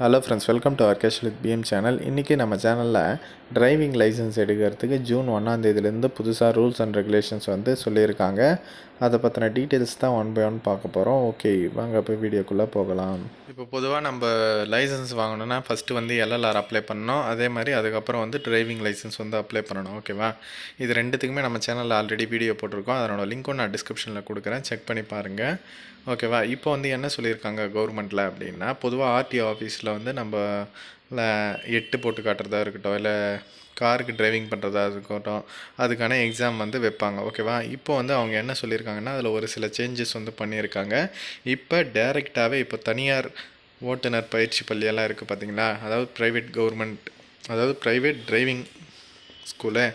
Hello friends welcome to ஆர்கேஷ் with PM channel இன்றைக்கி நம்ம சேனலில் டிரைவிங் லைசன்ஸ் எடுக்கிறதுக்கு ஜூன் ஒன்றாந்தேதியிலேருந்து புதுசாக ரூல்ஸ் அண்ட் ரெகுலேஷன்ஸ் வந்து சொல்லியிருக்காங்க. அதை பற்றின டீட்டெயில்ஸ் தான் ஒன் பை ஒன் பார்க்க போகிறோம் ஓகே வாங்க போய் வீடியோக்குள்ளே போகலாம். இப்போ பொதுவாக நம்ம லைசன்ஸ் வாங்கணும்னா ஃபஸ்ட்டு வந்து எல்எல்ஆர் அப்ளை பண்ணணும். அதே மாதிரி அதுக்கப்புறம் வந்து டிரைவிங் லைசன்ஸ் வந்து அப்ளை பண்ணணும். ஓகேவா இது ரெண்டுத்துக்குமே நம்ம சேனலில் ஆல்ரெடி வீடியோ போட்டிருக்கோம். அதனோட லிங்க்கும் நான் டிஸ்கிரிப்ஷனில் கொடுக்குறேன். செக் பண்ணி பாருங்கள் ஓகேவா இப்போ வந்து என்ன சொல்லியிருக்காங்க கவர்மெண்ட்டில் அப்படின்னா பொதுவாக ஆர்டிஓ ஆஃபீஸில் வந்து நம்ம எட்டு போட்டு காட்டுறதா இருக்கட்டும் இல்லை காருக்கு டிரைவிங் பண்ணுறதா இருக்கட்டும் அதுக்கான எக்ஸாம் வந்து வைப்பாங்க. ஓகேவா இப்போ வந்து அவங்க என்ன சொல்லியிருக்காங்கன்னா அதில் ஒரு சில சேஞ்சஸ் வந்து பண்ணியிருக்காங்க. இப்போ டைரெக்டாகவே இப்போ தனியார் ஓட்டுநர் பயிற்சி பள்ளியெல்லாம் இருக்குது பார்த்தீங்களா? அதாவது ப்ரைவேட் கவர்மெண்ட் அதாவது ப்ரைவேட் டிரைவிங் ஸ்கூலு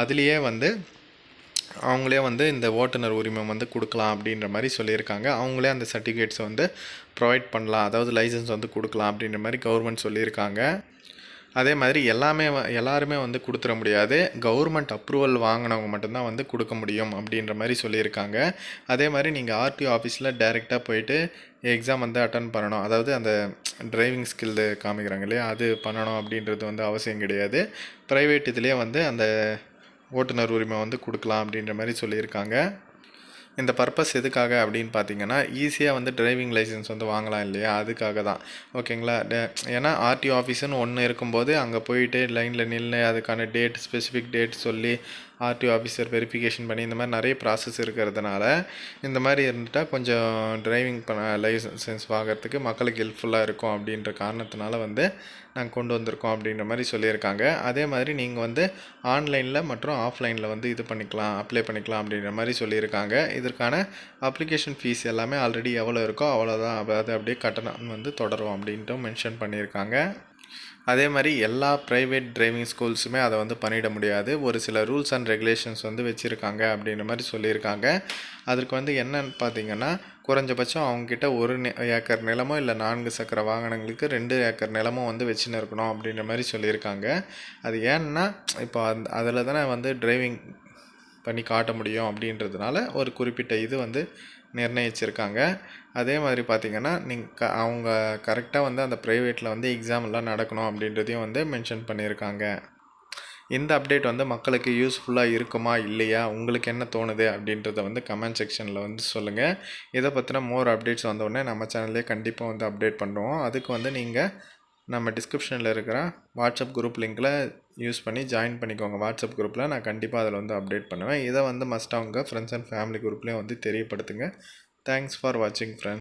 அதுலேயே வந்து அவங்களே வந்து இந்த ஓட்டுநர் உரிமம் வந்து கொடுக்கலாம் அப்படின்ற மாதிரி சொல்லியிருக்காங்க. அவங்களே அந்த சர்டிஃபிகேட்ஸை வந்து ப்ரொவைட் பண்ணலாம். அதாவது லைசன்ஸ் வந்து கொடுக்கலாம் அப்படின்ற மாதிரி கவர்மெண்ட் சொல்லியிருக்காங்க. அதே மாதிரி எல்லாமே வ- எல்லாருமே வந்து கொடுத்துட முடியாது. கவர்மெண்ட் அப்ரூவல் வாங்கினவங்க மட்டும்தான் வந்து கொடுக்க முடியும் அப்படின்ற மாதிரி சொல்லியிருக்காங்க. அதே மாதிரி நீங்கள் ஆர்டிஓ ஆஃபீஸில் டைரெக்டாக போயிட்டு எக்ஸாம் வந்து அட்டன் பண்ணணும். அதாவது அந்த டிரைவிங் ஸ்கில் காமிக்கிறாங்க இல்லையா? அது பண்ணணும் அப்படின்றது வந்து அவசியம் கிடையாது. ப்ரைவேட் இதுலேயே வந்து அந்த ஓட்டுநர் உரிமை வந்து கொடுக்கலாம் அப்படின்ற மாதிரி சொல்லியிருக்காங்க. இந்த பர்பஸ் எதுக்காக அப்படின்னு பார்த்தீங்கன்னா ஈஸியாக வந்து டிரைவிங் லைசன்ஸ் வந்து வாங்கலாம் இல்லையா? அதுக்காக தான். ஓகேங்களா? ஏன்னா ஆர்டிஓ ஆஃபீஸுன்னு ஒன்று இருக்கும்போது அங்கே போயிட்டு லைனில் நின்று அதுக்கான டேட் ஸ்பெசிஃபிக் டேட் சொல்லி ஆர்டிஓ ஆஃபீஸர் வெரிஃபிகேஷன் பண்ணி இந்த மாதிரி நிறைய ப்ராசஸ் இருக்கிறதுனால இந்த மாதிரி இருந்துட்டால் கொஞ்சம் டிரைவிங் பண்ண லைசன்ஸ் வாங்குறதுக்கு மக்களுக்கு ஹெல்ப்ஃபுல்லாக இருக்கும் அப்படின்ற காரணத்தினால வந்து நாங்கள் கொண்டு வந்திருக்கோம் அப்படின்ற மாதிரி சொல்லியிருக்காங்க. அதே மாதிரி நீங்கள் வந்து ஆன்லைனில் மற்றும் ஆஃப்லைனில் வந்து இது பண்ணிக்கலாம் அப்ளை பண்ணிக்கலாம் அப்படின்ற மாதிரி சொல்லியிருக்காங்க. இது இதற்கான அப்ளிகேஷன் ஃபீஸ் எல்லாமே ஆல்ரெடி எவ்வளோ இருக்கோ அவ்வளோதான் அது அப்படியே கட்டணம் வந்து தொடரும் அப்படின்ட்டு மென்ஷன் பண்ணியிருக்காங்க. அதே மாதிரி எல்லா ப்ரைவேட் டிரைவிங் ஸ்கூல்ஸுமே அதை வந்து பண்ணிட முடியாது. ஒரு சில ரூல்ஸ் அண்ட் ரெகுலேஷன்ஸ் வந்து வச்சுருக்காங்க அப்படின்ற மாதிரி சொல்லியிருக்காங்க. அதற்கு வந்து என்னன்னு பார்த்தீங்கன்னா குறைஞ்சபட்சம் அவங்கக்கிட்ட ஒரு ஏக்கர் நிலமோ இல்லை நான்கு சக்கர வாகனங்களுக்கு ரெண்டு ஏக்கர் நிலமோ வந்து வச்சுன்னு இருக்கணும் அப்படின்ற மாதிரி சொல்லியிருக்காங்க. அது ஏன்னா இப்போ அந்த அதில் தானே வந்து டிரைவிங் பண்ணி காட்ட முடியும் அப்படின்றதுனால ஒரு குறிப்பிட்ட இது வந்து நிர்ணயிச்சிருக்காங்க. அதே மாதிரி பார்த்திங்கன்னா நீங்கள் க அவங்க கரெக்டாக வந்து அந்த ப்ரைவேட்டில் வந்து எக்ஸாம் எல்லாம் நடக்கணும் அப்படின்றதையும் வந்து மென்ஷன் பண்ணியிருக்காங்க. இந்த அப்டேட் வந்து மக்களுக்கு யூஸ்ஃபுல்லாக இருக்குமா இல்லையா உங்களுக்கு என்ன தோணுது அப்படின்றத வந்து கமெண்ட் செக்ஷனில் வந்து சொல்லுங்கள் இதை பற்றின மோர் அப்டேட்ஸ் வந்தோடனே நம்ம சேனல்லே கண்டிப்பாக வந்து அப்டேட் பண்ணுவோம் அதுக்கு வந்து நீங்கள் நம்ம டிஸ்கிரிப்ஷனில் இருக்கிற வாட்ஸ்அப் குரூப் லிங்க்கில் யூஸ் பண்ணி ஜாயின் பண்ணிக்கோங்க. வாட்ஸ்அப் குரூப்பில் நான் கண்டிப்பாக அதில் வந்து அப்டேட் பண்ணுவேன். இதை வந்து மஸ்ட் அவங்க ஃப்ரெண்ட்ஸ் அண்ட் ஃபேமிலி குரூப்லேயும் வந்து தெரியப்படுத்துங்க. தேங்க்ஸ் ஃபார் வாட்சிங் ஃப்ரெண்ட்ஸ்